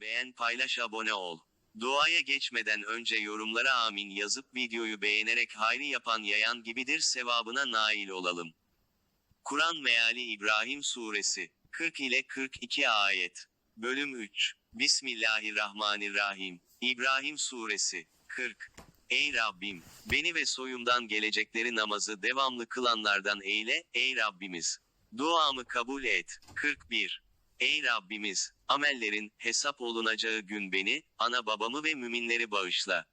Beğen paylaş abone ol. Duaya geçmeden önce yorumlara amin yazıp videoyu beğenerek hayri yapan yayan gibidir sevabına nail olalım. Kur'an Meali İbrahim Suresi 40 ile 42 ayet. Bölüm 3. Bismillahirrahmanirrahim. İbrahim Suresi 40. Ey Rabbim, beni ve soyumdan gelecekleri namazı devamlı kılanlardan eyle, ey Rabbimiz. Duamı kabul et. 41. Ey Rabbimiz, amellerin hesap olunacağı gün beni, ana babamı ve müminleri bağışla.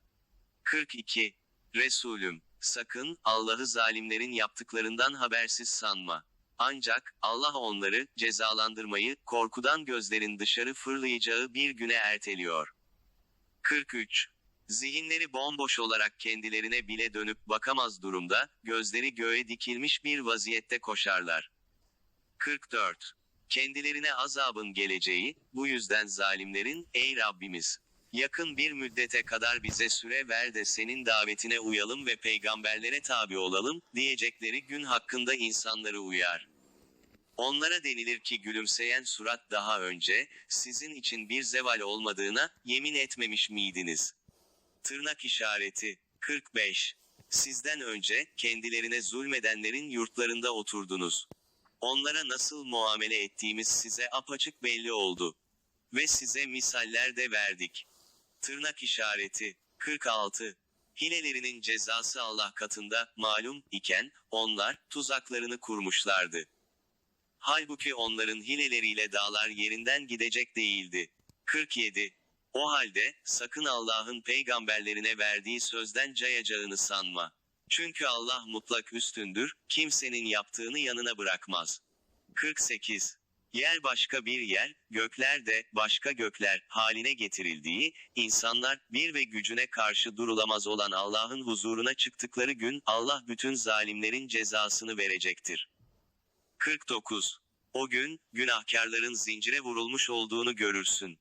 42. Resulüm, sakın Allah'ı zalimlerin yaptıklarından habersiz sanma. Ancak Allah onları cezalandırmayı korkudan gözlerin dışarı fırlayacağı bir güne erteliyor. 43. Zihinleri bomboş olarak kendilerine bile dönüp bakamaz durumda, gözleri göğe dikilmiş bir vaziyette koşarlar. 44. Kendilerine azabın geleceği, bu yüzden zalimlerin, ey Rabbimiz, yakın bir müddete kadar bize süre ver de senin davetine uyalım ve peygamberlere tabi olalım, diyecekleri gün hakkında insanları uyar. Onlara denilir ki gülümseyen surat daha önce, sizin için bir zeval olmadığına, yemin etmemiş miydiniz? Tırnak işareti. 45. Sizden önce, kendilerine zulmedenlerin yurtlarında oturdunuz. Onlara nasıl muamele ettiğimiz size apaçık belli oldu. Ve size misaller de verdik. Tırnak işareti. 46. Hilelerinin cezası Allah katında, malum, iken, onlar, tuzaklarını kurmuşlardı. Halbuki onların hileleriyle dağlar yerinden gidecek değildi. 47. O halde, sakın Allah'ın peygamberlerine verdiği sözden cayacağını sanma. Çünkü Allah mutlak üstündür, kimsenin yaptığını yanına bırakmaz. 48. Yer başka bir yer, gökler de başka gökler haline getirildiği, insanlar bir ve gücüne karşı durulamaz olan Allah'ın huzuruna çıktıkları gün Allah bütün zalimlerin cezasını verecektir. 49. O gün, günahkarların zincire vurulmuş olduğunu görürsün.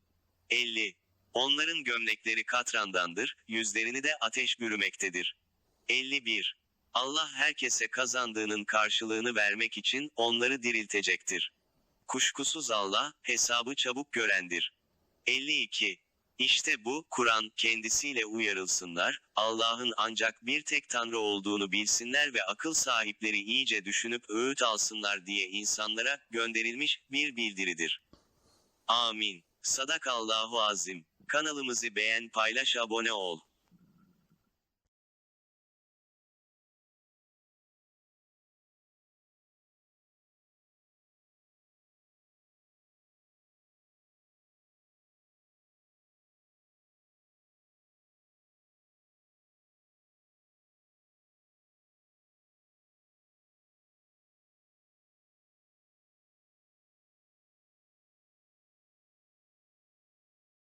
50. Onların gömlekleri katrandandır, yüzlerini de ateş bürümektedir. 51. Allah herkese kazandığının karşılığını vermek için onları diriltecektir. Kuşkusuz Allah, hesabı çabuk görendir. 52. İşte bu, Kur'an, kendisiyle uyarılsınlar, Allah'ın ancak bir tek Tanrı olduğunu bilsinler ve akıl sahipleri iyice düşünüp öğüt alsınlar diye insanlara gönderilmiş bir bildiridir. Amin. Sadakallahu azim. Kanalımızı beğen, paylaş, abone ol.